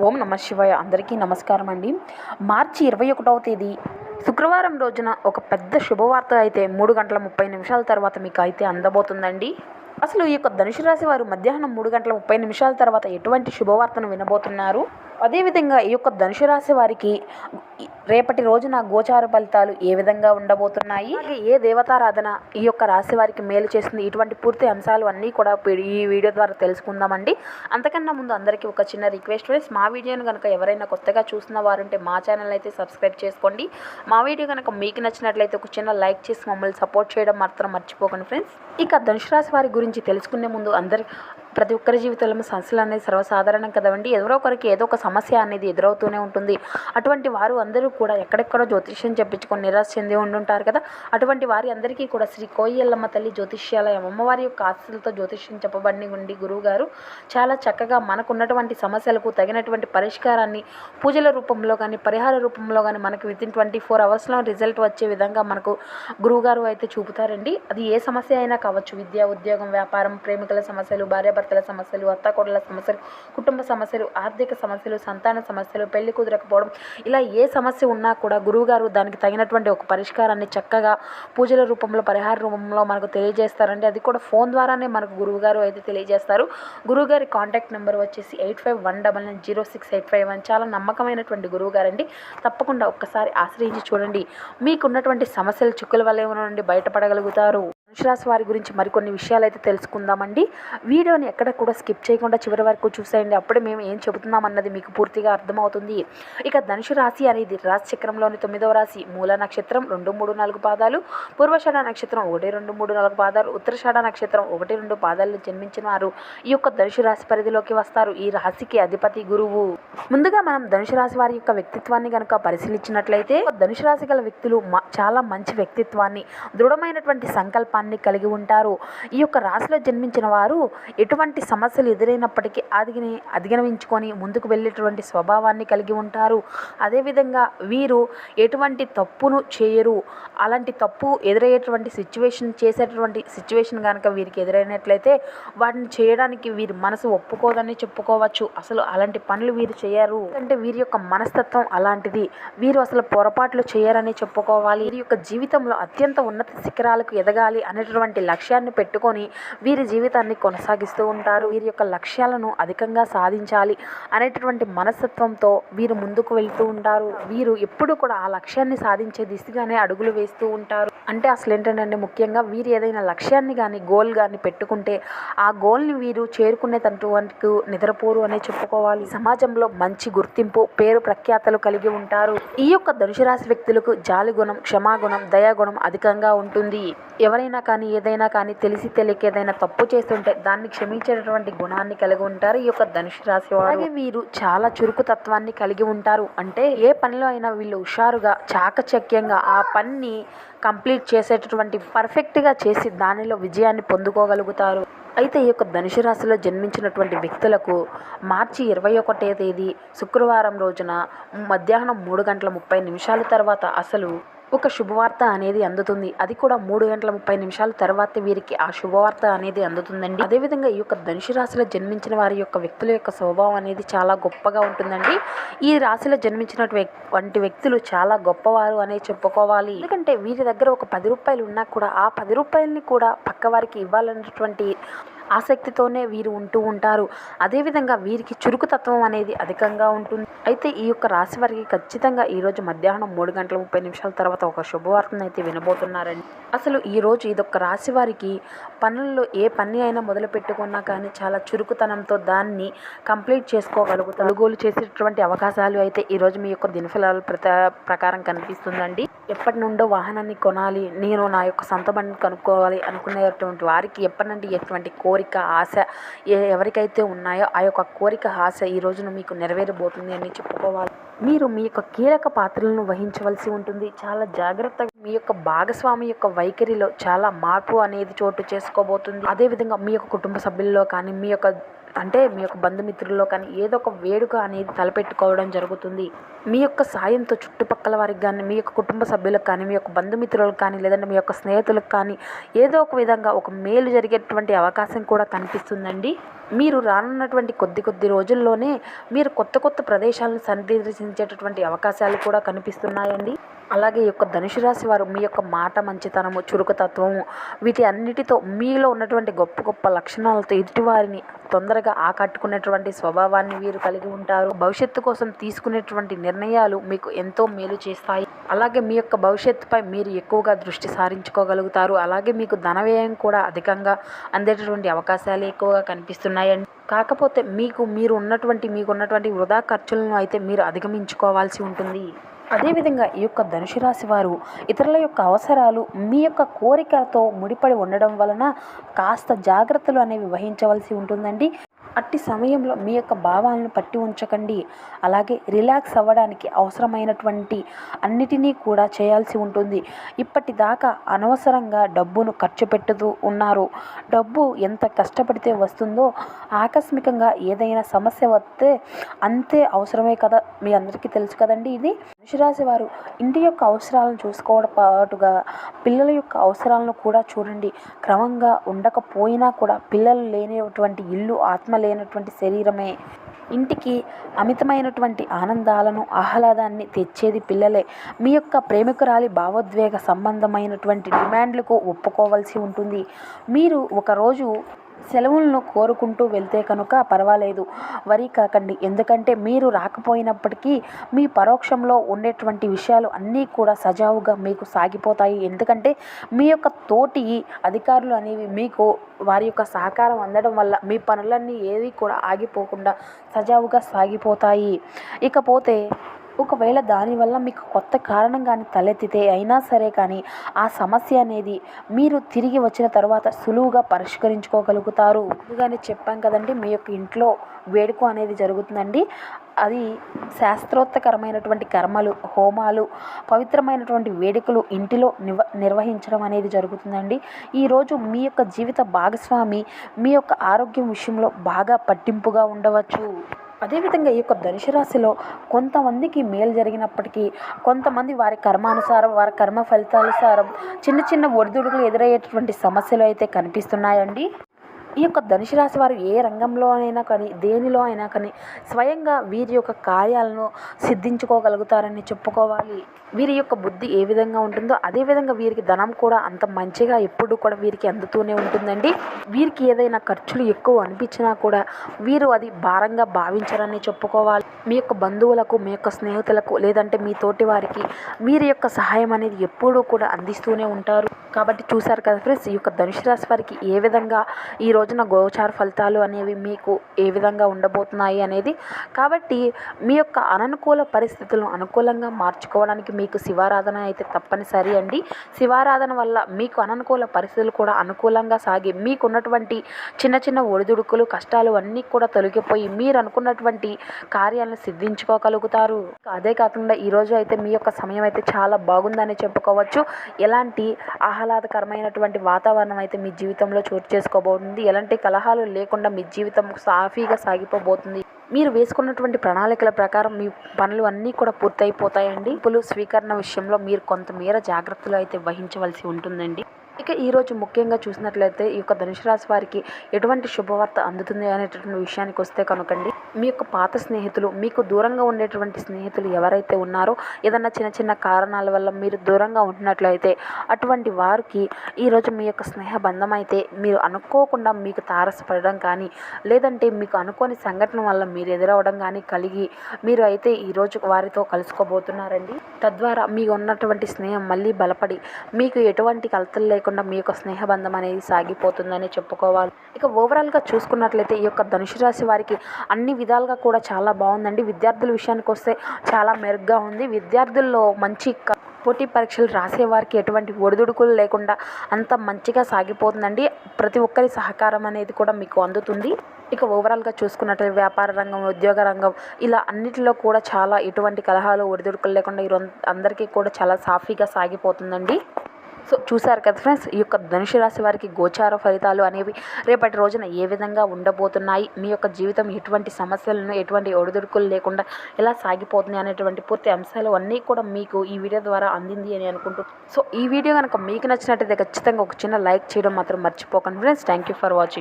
ఓం నమ శివాయ. అందరికీ నమస్కారం అండి. మార్చి ఇరవై ఒకటవ తేదీ శుక్రవారం రోజున ఒక పెద్ద శుభవార్త అయితే మూడు గంటల ముప్పై నిమిషాల తర్వాత మీకు అయితే అందబోతుందండి. అసలు ఈ యొక్క ధనుసు రాశి వారు మధ్యాహ్నం మూడు గంటల ముప్పై నిమిషాల తర్వాత ఎటువంటి శుభవార్తను వినబోతున్నారు? అదేవిధంగా ఈ యొక్క ధనుసు రాశి వారికి రేపటి రోజున గోచార ఫలితాలు ఏ విధంగా ఉండబోతున్నాయి? ఏ దేవతారాధన ఈ యొక్క రాశి వారికి మేలు చేస్తుంది? ఇటువంటి పూర్తి అంశాలు అన్నీ కూడా ఈ వీడియో ద్వారా తెలుసుకుందామండి. అంతకన్నా ముందు అందరికీ ఒక చిన్న రిక్వెస్ట్ ఫ్రెండ్స్. మా వీడియోను కనుక ఎవరైనా కొత్తగా చూసిన వారుంటే మా ఛానల్ అయితే సబ్స్క్రైబ్ చేసుకోండి. మా వీడియో కనుక మీకు నచ్చినట్లయితే ఒక చిన్న లైక్ చేసి మమ్మల్ని సపోర్ట్ చేయడం మాత్రం మర్చిపోకండి ఫ్రెండ్స్. ఇక ధనుసు రాశి వారి గురించి తెలుసుకునే ముందు అందరి ప్రతి ఒక్కరి జీవితంలో సమస్యలు అనేది సర్వసాధారణం కదండి. ఎవరో ఒకరికి ఏదో ఒక సమస్య అనేది ఎదురవుతూనే ఉంటుంది. అటువంటి వారు అందరూ కూడా ఎక్కడెక్కడో జ్యోతిష్యం చెప్పించుకొని నిరాశ చెంది ఉండుంటారు కదా. అటువంటి వారి అందరికీ కూడా శ్రీ కోయిల్లమ్మ తల్లి జ్యోతిష్యాలయం అమ్మవారి యొక్క ఆస్తులతో జ్యోతిష్యం చెప్పబడి ఉండి గురువు గారు చాలా చక్కగా మనకున్నటువంటి సమస్యలకు తగినటువంటి పరిష్కారాన్ని పూజల రూపంలో కానీ పరిహార రూపంలో కానీ మనకు విత్ ఇన్ ట్వంటీ ఫోర్ అవర్స్లో రిజల్ట్ వచ్చే విధంగా మనకు గురువుగారు అయితే చూపుతారండి. అది ఏ సమస్య అయినా కావచ్చు. విద్య ఉద్యోగం వ్యాపారం ప్రేమికుల సమస్యలు భార్యాభర్తల సమస్యలు అత్తకోడల సమస్యలు కుటుంబ సమస్యలు ఆర్థిక సమస్యలు సంతాన సమస్యలు పెళ్ళి కుదరకపోవడం ఇలా ఏ సమస్య ఉన్నా కూడా గురువుగారు దానికి తగినటువంటి ఒక పరిష్కారాన్ని చక్కగా పూజల రూపంలో పరిహార రూపంలో మనకు తెలియజేస్తారండి. అది కూడా ఫోన్ ద్వారానే మనకు గురువుగారు అయితే తెలియజేస్తారు. గురువుగారి కాంటాక్ట్ నెంబర్ వచ్చేసి eight five one double nine zero six eight five one. చాలా నమ్మకమైనటువంటి గురువుగారండి. తప్పకుండా ఒక్కసారి ఆశ్రయించి చూడండి. మీకున్నటువంటి సమస్యలు చిక్కుల వల్ల నుండి బయటపడగలుగుతారు. రాశి వారి గురించి మరికొన్ని విషయాలు అయితే తెలుసుకుందామండి. వీడియోని ఎక్కడ కూడా స్కిప్ చేయకుండా చివరి వరకు చూసేయండి. అప్పుడే మేము ఏం చెబుతున్నాం అన్నది మీకు పూర్తిగా అర్థమవుతుంది. ఇక ధనుసు రాశి అనేది రాశి చక్రంలోని తొమ్మిదవ రాశి. మూల నక్షత్రం రెండు మూడు నాలుగు పాదాలు. పూర్వషాఢ నక్షత్రం ఒకటి రెండు మూడు నాలుగు పాదాలు. ఉత్తరషాఢ నక్షత్రం ఒకటి రెండు పాదాలు జన్మించిన వారు ఈ యొక్క ధనుసు రాశి పరిధిలోకి వస్తారు. ఈ రాశికి అధిపతి గురువు. ముందుగా మనం ధనుసు రాశి వారి యొక్క వ్యక్తిత్వాన్ని కనుక పరిశీలించినట్లయితే ధనుసు రాశి గల వ్యక్తులు చాలా మంచి వ్యక్తిత్వాన్ని దృఢమైనటువంటి సంకల్పాన్ని కలిగి ఉంటారు. ఈ యొక్క రాశిలో జన్మించిన వారు ఎటువంటి సమస్యలు ఎదురైనప్పటికీ అదిగిని అధిగమించుకొని ముందుకు వెళ్ళేటువంటి స్వభావాన్ని కలిగి ఉంటారు. అదేవిధంగా వీరు ఎటువంటి తప్పును చేయరు. అలాంటి తప్పు ఎదురయ్యేటువంటి సిచ్యువేషన్ చేసేటువంటి సిచ్యువేషన్ కనుక వీరికి ఎదురైనట్లయితే వాటిని చేయడానికి వీరి మనసు ఒప్పుకోదని చెప్పుకోవచ్చు. అసలు అలాంటి పనులు వీరు చేయరు. అంటే వీరి యొక్క మనస్తత్వం అలాంటిది. వీరు అసలు పొరపాట్లు చేయరని చెప్పుకోవాలి. వీరి యొక్క జీవితంలో అత్యంత ఉన్నత శిఖరాలకు ఎదగాలి అనేటటువంటి లక్ష్యాన్ని పెట్టుకొని వీరి జీవితాన్ని కొనసాగిస్తూ ఉంటారు. వీరి యొక్క లక్ష్యాలను అధికంగా సాధించాలి అనేటటువంటి మనస్తత్వంతో వీరు ముందుకు వెళ్తూ ఉంటారు. వీరు ఎప్పుడు కూడా ఆ లక్ష్యాన్ని సాధించే దిశగానే అడుగులు వేస్తూ ఉంటారు. అంటే అసలు ఏంటంటే ముఖ్యంగా వీరు ఏదైనా లక్ష్యాన్ని కానీ గోల్ కానీ పెట్టుకుంటే ఆ గోల్ని వీరు చేరుకునేటటువంటి నిద్రపోరు అనే చెప్పుకోవాలి. సమాజంలో మంచి గుర్తింపు పేరు ప్రఖ్యాతలు కలిగి ఉంటారు. ఈ యొక్క ధనుసు రాశి వ్యక్తులకు జాలి గుణం క్షమాగుణం దయాగుణం అధికంగా ఉంటుంది. ఎవరైనా కానీ ఏదైనా కానీ తెలిసి తెలియక ఏదైనా తప్పు చేస్తుంటే దాన్ని క్షమించేటటువంటి గుణాన్ని కలిగి ఉంటారు ఈ యొక్క ధనుసు రాశి వారు. అలాగే వీరు చాలా చురుకు తత్వాన్ని కలిగి ఉంటారు. అంటే ఏ పనిలో అయినా వీళ్ళు హుషారుగా చాకచక్యంగా ఆ పనిని కంప్లీట్ చేసేటటువంటి పర్ఫెక్ట్గా చేసి దానిలో విజయాన్ని పొందుకోగలుగుతారు. అయితే ఈ యొక్క ధనుసు రాశిలో జన్మించినటువంటి వ్యక్తులకు మార్చి ఇరవై ఒకటో తేదీ శుక్రవారం రోజున మధ్యాహ్నం మూడు గంటల ముప్పై నిమిషాల తర్వాత అసలు ఒక శుభవార్త అనేది అందుతుంది. అది కూడా మూడు గంటల ముప్పై నిమిషాల తర్వాత వీరికి ఆ శుభవార్త అనేది అందుతుందండి. అదేవిధంగా ఈ యొక్క ధనుసు రాశిలో జన్మించిన వారి యొక్క వ్యక్తుల యొక్క స్వభావం అనేది చాలా గొప్పగా ఉంటుందండి. ఈ రాశిలో జన్మించినటువంటి వ్యక్తులు చాలా గొప్పవారు అనే చెప్పుకోవాలి. ఎందుకంటే వీరి దగ్గర ఒక పది రూపాయలు ఉన్నా కూడా ఆ పది రూపాయలని కూడా పక్క వారికి ఇవ్వాలన్నటువంటి ఆసక్తితోనే వీరు ఉంటూ ఉంటారు. అదేవిధంగా వీరికి చురుకుతత్వం అనేది అధికంగా ఉంటుంది. అయితే ఈ యొక్క రాశి వారికి ఖచ్చితంగా ఈరోజు మధ్యాహ్నం మూడు గంటల ముప్పై నిమిషాల తర్వాత ఒక శుభవార్తను అయితే వినబోతున్నారండి. అసలు ఈరోజు ఇదొక రాశి వారికి పనుల్లో ఏ పని అయినా మొదలు పెట్టుకున్నా కానీ చాలా చురుకుతనంతో దాన్ని కంప్లీట్ చేసుకోగలుగుతారు. కొనుగోలు చేసేటటువంటి అవకాశాలు అయితే ఈరోజు మీ యొక్క దినఫలాల ప్రత ప్రకారం కనిపిస్తుందండి. ఎప్పటి నుండో వాహనాన్ని కొనాలి నేను నా యొక్క సొంత బండిని కనుక్కోవాలి అనుకునేటువంటి వారికి ఎప్పటి నుండి ఎటువంటి కోరిక ఆశ ఎవరికైతే ఉన్నాయో ఆ యొక్క కోరిక ఆశ ఈ రోజున మీకు నెరవేరబోతుంది అని చెప్పుకోవాలి. మీరు మీ యొక్క కీలక పాత్రలను వహించవలసి ఉంటుంది. చాలా జాగ్రత్తగా మీ యొక్క భాగస్వామి యొక్క వైఖరిలో చాలా మార్పు అనేది చోటు చేసుకోబోతుంది. అదేవిధంగా మీ యొక్క కుటుంబ సభ్యుల్లో కానీ మీ యొక్క అంటే మీ యొక్క బంధుమిత్రుల్లో కానీ ఏదో ఒక వేడుక అనేది తలపెట్టుకోవడం జరుగుతుంది. మీ యొక్క సాయంతో చుట్టుపక్కల వారికి కానీ మీ యొక్క కుటుంబ సభ్యులకు కానీ మీ యొక్క బంధుమిత్రులకు కానీ లేదంటే మీ యొక్క స్నేహితులకు కానీ ఏదో ఒక విధంగా ఒక మేలు జరిగేటువంటి అవకాశం కూడా కనిపిస్తుందండి. మీరు రానున్నటువంటి కొద్ది కొద్ది రోజుల్లోనే మీరు కొత్త కొత్త ప్రదేశాలను సందర్శించేటటువంటి అవకాశాలు కూడా కనిపిస్తున్నాయండి. అలాగే ఈ యొక్క ధనుసు రాశి వారు మీ యొక్క మాట మంచితనము చురుకుతత్వము వీటి అన్నిటితో మీలో ఉన్నటువంటి గొప్ప గొప్ప లక్షణాలతో ఎదుటివారిని తొందరగా ఆకట్టుకునేటువంటి స్వభావాన్ని వీరు కలిగి ఉంటారు. భవిష్యత్తు కోసం తీసుకునేటువంటి నిర్ణయాలు మీకు ఎంతో మేలు చేస్తాయి. అలాగే మీ యొక్క భవిష్యత్తుపై మీరు ఎక్కువగా దృష్టి సారించుకోగలుగుతారు. అలాగే మీకు ధన వ్యయం కూడా అధికంగా అందేటటువంటి అవకాశాలు ఎక్కువగా కనిపిస్తున్నాయండి. కాకపోతే మీకు మీరు ఉన్నటువంటి మీకు ఉన్నటువంటి వృధా ఖర్చులను అయితే మీరు అధిగమించుకోవాల్సి ఉంటుంది. అదేవిధంగా ఈ యొక్క ధనుసు రాశి వారు ఇతరుల యొక్క అవసరాలు మీ యొక్క కోరికలతో ముడిపడి ఉండడం వలన కాస్త జాగ్రత్తలు అనేవి వహించవలసి ఉంటుందండి. అట్టి సమయంలో మీ యొక్క భావాలను పట్టి ఉంచకండి. అలాగే రిలాక్స్ అవ్వడానికి అవసరమైనటువంటి అన్నిటినీ కూడా చేయాల్సి ఉంటుంది. ఇప్పటిదాకా అనవసరంగా డబ్బును ఖర్చు పెట్టుతూ ఉన్నారు. డబ్బు ఎంత కష్టపడితే వస్తుందో ఆకస్మికంగా ఏదైనా సమస్య వస్తే అంతే అవసరమే కదా? మీ అందరికీ తెలుసు కదండి ఇది. మేషరాశి వారు ఇంటి యొక్క అవసరాలను చూసుకోవడం పాటుగా పిల్లల యొక్క అవసరాలను కూడా చూడండి. క్రమంగా ఉండకపోయినా కూడా పిల్లలు లేనటువంటి ఇల్లు ఆత్మ లేనటువంటి శరీరమే. ఇంటికి అమితమైనటువంటి ఆనందాలను ఆహ్లాదాన్ని తెచ్చేది పిల్లలే. మీ యొక్క ప్రేమికురాలి భావోద్వేగ సంబంధమైనటువంటి డిమాండ్లకు ఒప్పుకోవాల్సి ఉంటుంది. మీరు ఒకరోజు సెలవులను కోరుకుంటూ వెళ్తే కనుక పర్వాలేదు. వరి కాకండి. ఎందుకంటే మీరు రాకపోయినప్పటికీ మీ పరోక్షంలో ఉండేటువంటి విషయాలు అన్నీ కూడా సజావుగా మీకు సాగిపోతాయి. ఎందుకంటే మీ యొక్క తోటి అధికారులు అనేవి మీకు వారి యొక్క సహకారం అందడం వల్ల మీ పనులన్నీ ఏవి కూడా ఆగిపోకుండా సజావుగా సాగిపోతాయి. ఇకపోతే ఒకవేళ దానివల్ల మీకు కొత్త కారణం కానీ తలెత్తితే అయినా సరే కానీ ఆ సమస్య అనేది మీరు తిరిగి వచ్చిన తర్వాత సులువుగా పరిష్కరించుకోగలుగుతారు. ముందుగానే చెప్పాం కదండి మీ యొక్క ఇంట్లో వేడుక అనేది జరుగుతుందండి. అది శాస్త్రోత్తకరమైనటువంటి కర్మలు హోమాలు పవిత్రమైనటువంటి వేడుకలు ఇంటిలో నివ నిర్వహించడం అనేది జరుగుతుందండి. ఈరోజు మీ యొక్క జీవిత భాగస్వామి మీ యొక్క ఆరోగ్యం విషయంలో బాగా పట్టింపుగా ఉండవచ్చు. అదేవిధంగా ఈ యొక్క ధనుసు రాశిలో కొంతమందికి మేలు జరిగినప్పటికీ కొంతమంది వారి కర్మానుసారం వారి కర్మ ఫలితానుసారం చిన్న చిన్న ఒడిదుడుకులు ఎదురయ్యేటటువంటి సమస్యలు అయితే కనిపిస్తున్నాయండి. ఈ యొక్క ధనుసు రాశి వారు ఏ రంగంలో అయినా కానీ దేనిలో అయినా కానీ స్వయంగా వీరి యొక్క కార్యాలను సిద్ధించుకోగలుగుతారని చెప్పుకోవాలి. వీరి యొక్క బుద్ధి ఏ విధంగా ఉంటుందో అదే విధంగా వీరికి ధనం కూడా అంత మంచిగా ఎప్పుడు కూడా వీరికి అందుతూనే ఉంటుందండి. వీరికి ఏదైనా ఖర్చులు ఎక్కువ అనిపించినా కూడా వీరు అది భారంగా భావించరని చెప్పుకోవాలి. మీ యొక్క బంధువులకు మీ యొక్క స్నేహితులకు లేదంటే మీ తోటి వారికి వీరి యొక్క సహాయం అనేది ఎప్పుడూ కూడా అందిస్తూనే ఉంటారు. కాబట్టి చూశారు కదా ఫ్రెండ్స్ ఈ యొక్క ధనుసు రాశి వారికి ఏ విధంగా ఈ రోజున గోచార ఫలితాలు అనేవి మీకు ఏ విధంగా ఉండబోతున్నాయి అనేది. కాబట్టి మీ యొక్క అననుకూల పరిస్థితులను అనుకూలంగా మార్చుకోవడానికి మీకు శివారాధన అయితే తప్పనిసరి అండి. శివారాధన వల్ల మీకు అననుకూల పరిస్థితులు కూడా అనుకూలంగా సాగి మీకున్నటువంటి చిన్న చిన్న ఒడిదుడుకులు కష్టాలు అన్నీ కూడా తొలగిపోయి మీరు అనుకున్నటువంటి కార్యాలను సిద్ధించుకోగలుగుతారు. అదే కాకుండా ఈరోజు అయితే మీ యొక్క సమయం అయితే చాలా బాగుందని చెప్పుకోవచ్చు. ఎలాంటి ఆహ్లాదకరమైనటువంటి వాతావరణం అయితే మీ జీవితంలో చోటు చేసుకోబోతుంది ఎలాంటి కలహాలు లేకుండా మీ జీవితం సాఫీగా సాగిపోబోతుంది. మీరు వేసుకున్నటువంటి ప్రణాళికల ప్రకారం మీ పనులు అన్నీ కూడా పూర్తయిపోతాయండి. పులు స్వీకరణ విషయంలో మీరు కొంతమేర జాగ్రత్తలు అయితే వహించవలసి ఉంటుందండి. ఇక ఈరోజు ముఖ్యంగా చూసినట్లయితే ఈ యొక్క ధనుసు రాశి వారికి ఎటువంటి శుభవార్త అందుతుంది అనేటటువంటి విషయానికి వస్తే కనుకండి మీ యొక్క పాత స్నేహితులు మీకు దూరంగా ఉండేటువంటి స్నేహితులు ఎవరైతే ఉన్నారో ఏదన్నా చిన్న చిన్న కారణాల వల్ల మీరు దూరంగా ఉంటున్నట్లయితే అటువంటి వారికి ఈరోజు మీ యొక్క స్నేహ బంధం అయితే మీరు అనుకోకుండా మీకు తారసపడడం కానీ లేదంటే మీకు అనుకోని సంఘటన వల్ల మీరు ఎదురవడం కానీ కలిగి మీరు అయితే ఈరోజు వారితో కలుసుకోబోతున్నారండి. తద్వారా మీకు ఉన్నటువంటి స్నేహం మళ్ళీ బలపడి మీకు ఎటువంటి కలతలు లేకుండా మీ యొక్క స్నేహబంధం అనేది సాగిపోతుందని చెప్పుకోవాలి. ఇక ఓవరాల్గా చూసుకున్నట్లయితే ఈ యొక్క ధనుసు రాశి వారికి అన్ని విధాలుగా కూడా చాలా బాగుందండి. విద్యార్థుల విషయానికి వస్తే చాలా మెరుగ్గా ఉంది. విద్యార్థుల్లో మంచి పోటీ పరీక్షలు రాసే వారికి ఎటువంటి ఒడిదుడుకులు లేకుండా అంత మంచిగా సాగిపోతుందండి. ప్రతి ఒక్కరి సహకారం అనేది కూడా మీకు అందుతుంది. ఇక ఓవరాల్గా చూసుకున్నట్లయితే వ్యాపార రంగం ఉద్యోగ రంగం ఇలా అన్నిటిలో కూడా చాలా ఎటువంటి కలహాలు ఒడిదుడుకులు లేకుండా ఈరోజు అందరికీ కూడా చాలా సాఫీగా సాగిపోతుందండి. సో చూసారు కదా ఫ్రెండ్స్ ఈ యొక్క ధనుసు రాశి వారికి గోచార ఫలితాలు అనేవి రేపటి రోజున ఏ విధంగా ఉండబోతున్నాయి మీ యొక్క జీవితం ఎటువంటి సమస్యలను ఎటువంటి ఒడిదుడుకులు లేకుండా ఎలా సాగిపోతుంది అనేటువంటి పూర్తి అంశాలు అన్నీ కూడా మీకు ఈ వీడియో ద్వారా అందింది అని అనుకుంటూ సో ఈ వీడియో కనుక మీకు నచ్చినట్టయితే ఖచ్చితంగా ఒక చిన్న లైక్ చేయడం మాత్రం మర్చిపోకండి friends. Thank you for watching